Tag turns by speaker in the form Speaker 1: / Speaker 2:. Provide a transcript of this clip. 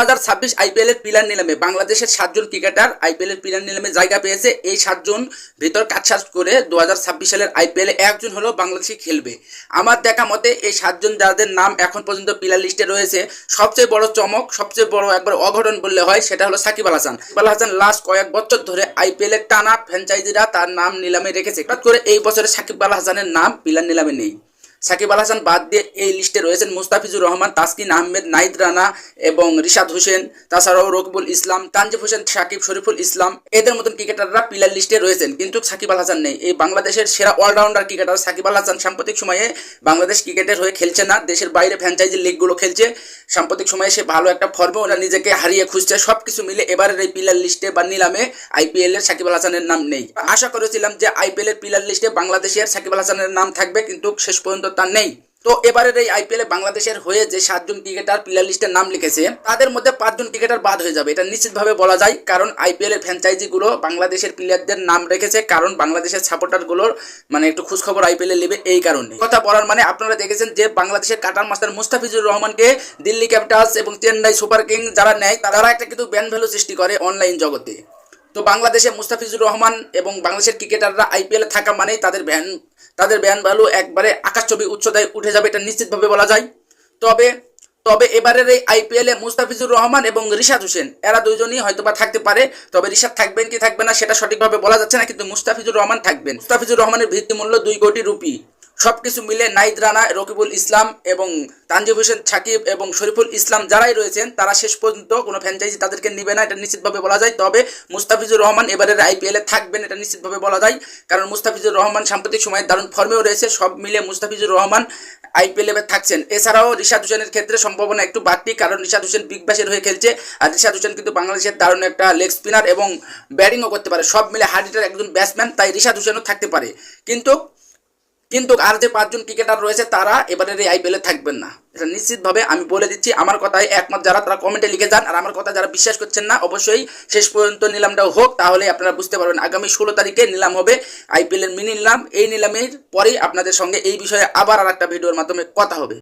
Speaker 1: হাজার ছাব্বিশ আইপিএল এর প্লেয়ার নিলামে বাংলাদেশের সাতজন ক্রিকেটার আইপিএল এর প্লেয়ার নিলামে জায়গা পেয়েছে। এই সাতজন ভিতর কাটছাট করে দু হাজার ছাব্বিশ সালের আইপিএল একজন হলো বাংলাদেশি খেলবে। আমার দেখা মতে এই সাতজন যাদের নাম এখন পর্যন্ত প্লেয়ার লিস্টে রয়েছে, সবচেয়ে বড় চমক, সবচেয়ে বড় একবার অঘটন বললে হয় সেটা হলো সাকিব আল হাসান। সাকিব আল হাসান লাস্ট কয়েক বছর ধরে আইপিএল এর টানা ফ্র্যাঞ্চাইজিরা তার নাম নিলামে রেখেছে। হঠাৎ করে এই বছরে সাকিব আল হাসানের নাম প্লেয়ার নিলামে নেই। সাকিব আল হাসান বাদ দিয়ে এই লিস্টে রয়েছেন মুস্তাফিজুর রহমান, তাসকিন আহমেদ, নাইদ রানা এবং রিশাদ হোসেন, তাছাড়াও রকিবুল ইসলাম, তানজিব হোসেন, সাকিব শরীফুল ইসলাম। এদের মতন ক্রিকেটাররা পিলার লিস্টে রয়েছেন, কিন্তু সাকিব আল হাসান নেই। এই বাংলাদেশের সেরা অলরাউন্ডার ক্রিকেটার সাকিব আল হাসান সাম্প্রতিক সময়ে বাংলাদেশ ক্রিকেটের হয়ে খেলছে না, দেশের বাইরে ফ্র্যাঞ্চাইজি লিগগুলো খেলছে। সাম্প্রতিক সময়ে সে ভালো একটা ফর্মে ওরা নিজেকে হারিয়ে খুঁজছে সব কিছু মিলে এবারের এই প্লেয়ার লিস্টে বা নিলামে আইপিএল এর সাকিব আল হাসানের নাম নেই। আশা করেছিলাম যে আইপিএল এর প্লেয়ার লিস্টে বাংলাদেশের সাকিব আল হাসানের নাম থাকবে, কিন্তু শেষ পর্যন্ত তার নেই। তো এবারের এই আইপিএল এ বাংলাদেশের হয়ে যে সাতজন ক্রিকেটার প্লেয়ার লিস্টের নাম লিখেছে, তাদের মধ্যে পাঁচজন ক্রিকেটার বাদ হয়ে যাবে। এটা নিশ্চিতভাবে বলা যায়, কারণ আইপিএল এর ফ্র্যাঞ্চাইজি গুলো বাংলাদেশের প্লেয়ারদের নাম রেখেছে, কারণ বাংলাদেশের সাপোর্টারগুলোর মানে একটু খোঁজখবর আইপিএল এ নেবে এই কারণে। কথা বলার মানে আপনারা দেখেছেন যে বাংলাদেশের কাটার মাস্টার মুস্তাফিজুর রহমানকে দিল্লি ক্যাপিটালস এবং চেন্নাই সুপার কিং যারা নেয়, তারা একটা কিন্তু ব্যান ভ্যালু সৃষ্টি করে অনলাইন জগতে। তো বাংলাদেশে মুস্তাফিজুর রহমান এবং বাংলাদেশের ক্রিকেটাররা আইপিএলে থাকা মানেই তাদের ব্যান তাদের ব্যান ভ্যালু একবারে আকাশ ছবি উচ্চতায় উঠে যাবে এটা নিশ্চিতভাবে বলা যায়। তবে তবে এবারের এই আইপিএলে মুস্তাফিজুর রহমান এবং রিশাদ হোসেন, এরা দুজনেই হয়তো বা থাকতে পারে, তবে রিশাদ থাকবেন কি থাকবে না সেটা সঠিকভাবে বলা যাচ্ছে না, কিন্তু মুস্তাফিজুর রহমান থাকবেন। মুস্তাফিজুর রহমানের ভিত্তি মূল্য দুই কোটি রুপি। সবকিছু মিলে নাইদ রানা, রকিবুল ইসলাম এবং তানজিব হোসেন, সাকিব এবং শরীফুল ইসলাম যারাই রয়েছেন, তারা শেষ পর্যন্ত কোনো ফ্র্যাঞ্চাইজি তাদেরকে নিবে না, এটা নিশ্চিতভাবে বলা যায়। তবে মুস্তাফিজুর রহমান এবারের আইপিএলে থাকবেন, এটা নিশ্চিতভাবে বলা যায়। কারণ মুস্তাফিজুর রহমান সাম্প্রতিক সময়ে দারুণ ফর্মেও রয়েছে, সব মিলে মুস্তাফিজুর রহমান আইপিএল থাকছেন। এছাড়াও রিশাদ হোসেনের ক্ষেত্রে সম্ভাবনা একটু বাড়তি, কারণ রিশাদ হোসেন বিগ ব্যাশের হয়ে খেলছে, আর রিশাদ হোসেন কিন্তু বাংলাদেশের দারুণ একটা লেগ স্পিনার এবং ব্যাটিংও করতে পারে। সব মিলে হার্ডিটার একজন ব্যাটসম্যান তাই রিশাদ হোসেনও থাকতে পারে। কিন্তু কিন্তু আর যে পাঁচজন ক্রিকেটার রয়েছে তারা এবারের এই আইপিএলে থাকবেন না। এটা নিশ্চিতভাবে আমি বলে দিচ্ছি, আমার কথায় একমত যারা, তারা কমেন্টে লিখে যান। আর আমার কথা যারা বিশ্বাস করছেন না, অবশ্যই শেষ পর্যন্ত নিলামটাও হোক তাহলে আপনারা বুঝতে পারবেন। আগামী ষোলো তারিখে নিলাম হবে আইপিএলের মিনি নিলাম। এই নিলামের পরেই আপনাদের সঙ্গে এই বিষয়ে আবার আর একটা ভিডিওর মাধ্যমে কথা হবে।